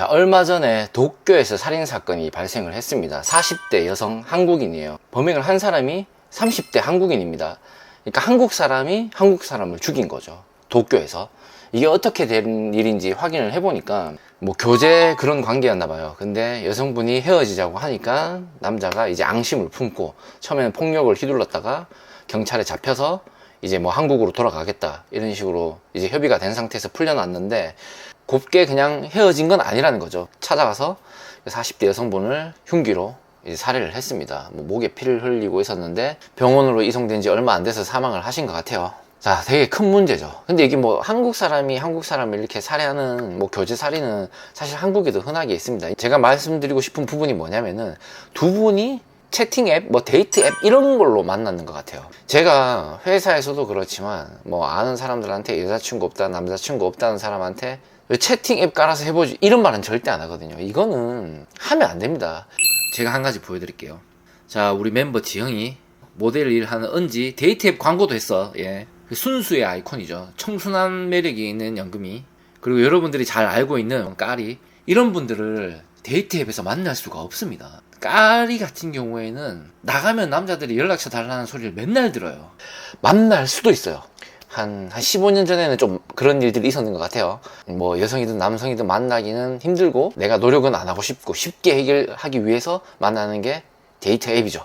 자, 얼마 전에 도쿄에서 살인 사건이 발생을 했습니다. 40대 여성 한국인이에요. 범행을 한 사람이 30대 한국인입니다. 그러니까 한국 사람이 한국 사람을 죽인 거죠. 도쿄에서. 이게 어떻게 된 일인지 확인을 해보니까 뭐 교제 그런 관계였나 봐요. 근데 여성분이 헤어지자고 하니까 남자가 이제 앙심을 품고 처음에는 폭력을 휘둘렀다가 경찰에 잡혀서 이제 뭐 한국으로 돌아가겠다 이런 식으로 이제 협의가 된 상태에서 풀려났는데 곱게 그냥 헤어진 건 아니라는 거죠. 찾아가서 40대 여성분을 흉기로 이제 살해를 했습니다. 뭐 목에 피를 흘리고 있었는데 병원으로 이송된 지 얼마 안 돼서 사망을 하신 것 같아요. 자, 되게 큰 문제죠. 근데 이게 뭐 한국 사람이 한국 사람을 이렇게 살해하는 뭐 교제 살인은 사실 한국에도 흔하게 있습니다. 제가 말씀드리고 싶은 부분이 뭐냐면은 두 분이 채팅 앱, 뭐 데이트 앱 이런 걸로 만났는 것 같아요. 제가 회사에서도 그렇지만 뭐 아는 사람들한테 여자친구 없다, 남자친구 없다는 사람한테 채팅 앱 깔아서 해보지 이런 말은 절대 안 하거든요. 이거는 하면 안 됩니다. 제가 한 가지 보여드릴게요. 자, 우리 멤버 지영이 모델 일하는 은지 데이트 앱 광고도 했어. 예. 그 순수의 아이콘이죠. 청순한 매력이 있는 연금이. 그리고 여러분들이 잘 알고 있는 까리. 이런 분들을 데이트 앱에서 만날 수가 없습니다. 까리 같은 경우에는 나가면 남자들이 연락처 달라는 소리를 맨날 들어요. 만날 수도 있어요. 한, 한 15년 전에는 좀 그런 일들이 있었는 것 같아요. 뭐 여성이든 남성이든 만나기는 힘들고 내가 노력은 안 하고 싶고 쉽게 해결하기 위해서 만나는 게 데이트 앱이죠.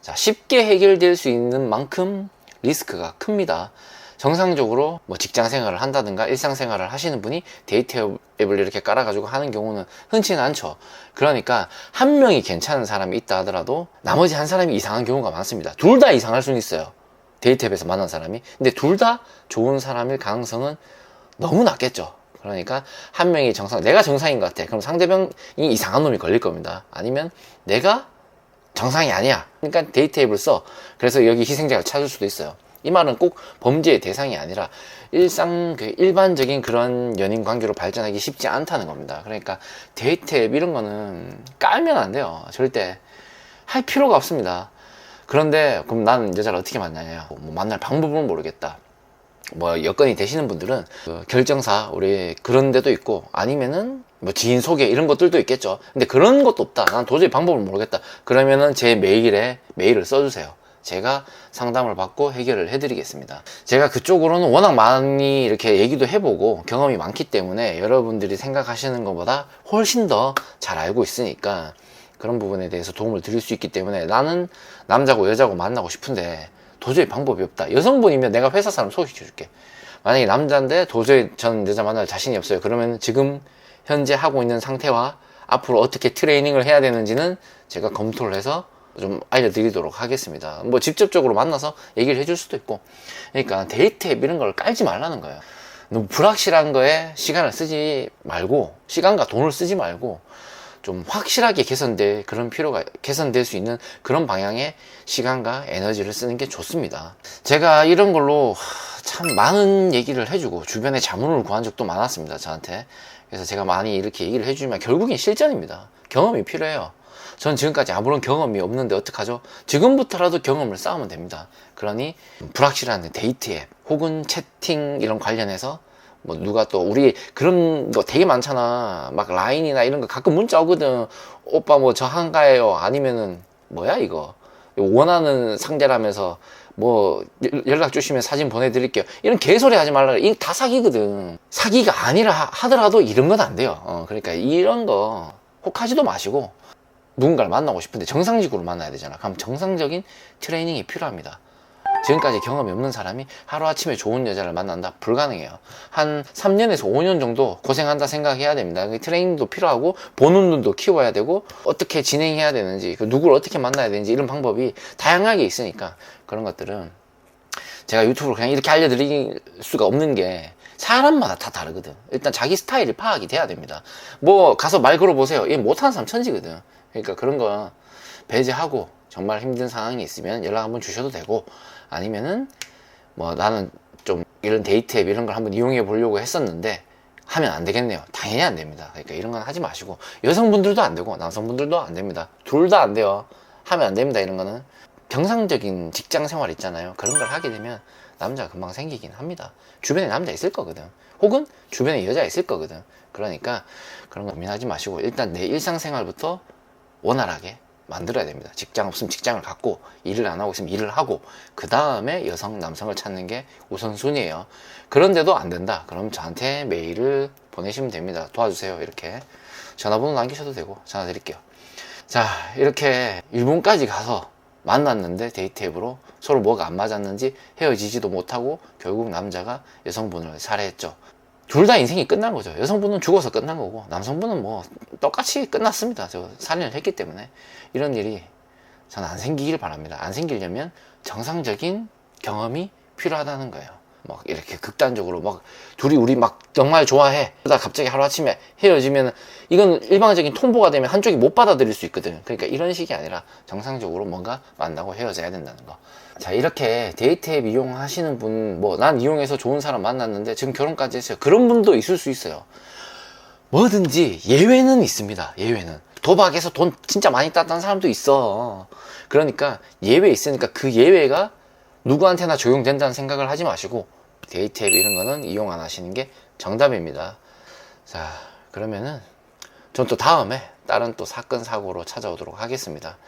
자, 쉽게 해결될 수 있는 만큼 리스크가 큽니다. 정상적으로 뭐 직장 생활을 한다든가 일상 생활을 하시는 분이 데이트 앱을 이렇게 깔아가지고 하는 경우는 흔치는 않죠. 그러니까 한 명이 괜찮은 사람이 있다 하더라도 나머지 한 사람이 이상한 경우가 많습니다. 둘 다 이상할 수는 있어요. 데이트 앱에서 만난 사람이. 근데 둘 다 좋은 사람일 가능성은 너무 낮겠죠. 그러니까 한 명이 정상, 내가 정상인 것 같아. 그럼 상대방이 이상한 놈이 걸릴 겁니다. 아니면 내가 정상이 아니야. 그러니까 데이트 앱을 써. 그래서 여기 희생자를 찾을 수도 있어요. 이 말은 꼭 범죄의 대상이 아니라 일상 그 일반적인 그런 연인 관계로 발전하기 쉽지 않다는 겁니다. 그러니까 데이트 앱 이런 거는 깔면 안 돼요. 절대 할 필요가 없습니다. 그런데 그럼 나는 여자를 어떻게 만나냐? 뭐 만날 방법은 모르겠다. 뭐 여건이 되시는 분들은 그 결정사 우리 그런 데도 있고 아니면은 뭐 지인 소개 이런 것들도 있겠죠. 근데 그런 것도 없다. 난 도저히 방법을 모르겠다. 그러면은 제 메일에 메일을 써주세요. 제가 상담을 받고 해결을 해드리겠습니다. 제가 그쪽으로는 워낙 많이 이렇게 얘기도 해보고 경험이 많기 때문에 여러분들이 생각하시는 것보다 훨씬 더 잘 알고 있으니까 그런 부분에 대해서 도움을 드릴 수 있기 때문에 나는 남자고 여자고 만나고 싶은데 도저히 방법이 없다. 여성분이면 내가 회사 사람 소개시켜줄게. 만약에 남자인데 도저히 전 여자 만날 자신이 없어요. 그러면 지금 현재 하고 있는 상태와 앞으로 어떻게 트레이닝을 해야 되는지는 제가 검토를 해서 좀 알려드리도록 하겠습니다. 뭐 직접적으로 만나서 얘기를 해줄 수도 있고. 그러니까 데이트 앱 이런 걸 깔지 말라는 거예요. 너무 불확실한 거에 시간을 쓰지 말고, 시간과 돈을 쓰지 말고, 좀 확실하게 개선될 그런 필요가 개선될 수 있는 그런 방향의 시간과 에너지를 쓰는 게 좋습니다. 제가 이런 걸로 참 많은 얘기를 해주고 주변에 자문을 구한 적도 많았습니다. 저한테. 그래서 제가 많이 이렇게 얘기를 해주면 결국엔 실전입니다. 경험이 필요해요. 전 지금까지 아무런 경험이 없는데 어떡하죠? 지금부터라도 경험을 쌓으면 됩니다. 그러니 불확실한 데이트 앱 혹은 채팅 이런 관련해서 뭐 누가 또 우리 그런 거 되게 많잖아. 막 라인이나 이런 거 가끔 문자 오거든. 오빠 뭐 저 한가해요. 아니면은 뭐야 이거. 원하는 상대라면서 뭐 연락 주시면 사진 보내드릴게요. 이런 개소리 하지 말라. 이거 다 사기거든. 사기가 아니라 하더라도 이런 건 안 돼요. 어, 그러니까 이런 거 혹하지도 마시고 누군가를 만나고 싶은데 정상적으로 만나야 되잖아. 그럼 정상적인 트레이닝이 필요합니다. 지금까지 경험이 없는 사람이 하루아침에 좋은 여자를 만난다? 불가능해요. 한 3년에서 5년 정도 고생한다 생각해야 됩니다. 트레이닝도 필요하고, 보는 눈도 키워야 되고, 어떻게 진행해야 되는지, 그 누구를 어떻게 만나야 되는지, 이런 방법이 다양하게 있으니까, 그런 것들은 제가 유튜브로 그냥 이렇게 알려드릴 수가 없는 게, 사람마다 다 다르거든. 일단 자기 스타일이 파악이 돼야 됩니다. 뭐, 가서 말 걸어보세요. 얘 못하는 사람 천지거든. 그러니까 그런 거 배제하고, 정말 힘든 상황이 있으면 연락 한번 주셔도 되고, 아니면은 뭐 나는 좀 이런 데이트 앱 이런 걸 한번 이용해 보려고 했었는데 하면 안 되겠네요. 당연히 안 됩니다. 그러니까 이런 건 하지 마시고 여성분들도 안 되고 남성분들도 안 됩니다. 둘 다 안 돼요. 하면 안 됩니다. 이런 거는 정상적인 직장 생활 있잖아요. 그런 걸 하게 되면 남자가 금방 생기긴 합니다. 주변에 남자 있을 거거든. 혹은 주변에 여자 있을 거거든. 그러니까 그런 거 고민하지 마시고 일단 내 일상생활부터 원활하게 만들어야 됩니다. 직장 없으면 직장을 갖고 일을 안 하고 있으면 일을 하고 그 다음에 여성 남성을 찾는 게 우선순위예요. 그런데도 안 된다. 그럼 저한테 메일을 보내시면 됩니다. 도와주세요. 이렇게 전화번호 남기셔도 되고 전화 드릴게요. 자 이렇게 일본까지 가서 만났는데 데이트 앱으로 서로 뭐가 안 맞았는지 헤어지지도 못하고 결국 남자가 여성분을 살해했죠. 둘 다 인생이 끝난 거죠. 여성분은 죽어서 끝난 거고 남성분은 뭐 똑같이 끝났습니다. 저 살인을 했기 때문에 이런 일이 저는 안 생기길 바랍니다. 안 생기려면 정상적인 경험이 필요하다는 거예요. 막 이렇게 극단적으로 막 둘이 우리 막 정말 좋아해. 그러다 갑자기 하루아침에 헤어지면 이건 일방적인 통보가 되면 한쪽이 못 받아들일 수 있거든. 그러니까 이런 식이 아니라 정상적으로 뭔가 만나고 헤어져야 된다는 거. 자, 이렇게 데이트 앱 이용하시는 분, 뭐, 난 이용해서 좋은 사람 만났는데 지금 결혼까지 했어요. 그런 분도 있을 수 있어요. 뭐든지 예외는 있습니다. 예외는. 도박에서 돈 진짜 많이 땄다는 사람도 있어. 그러니까 예외 있으니까 그 예외가 누구한테나 적용된다는 생각을 하지 마시고 데이트 앱 이런 거는 이용 안 하시는 게 정답입니다. 자, 그러면은 전 또 다음에 다른 또 사건 사고로 찾아오도록 하겠습니다.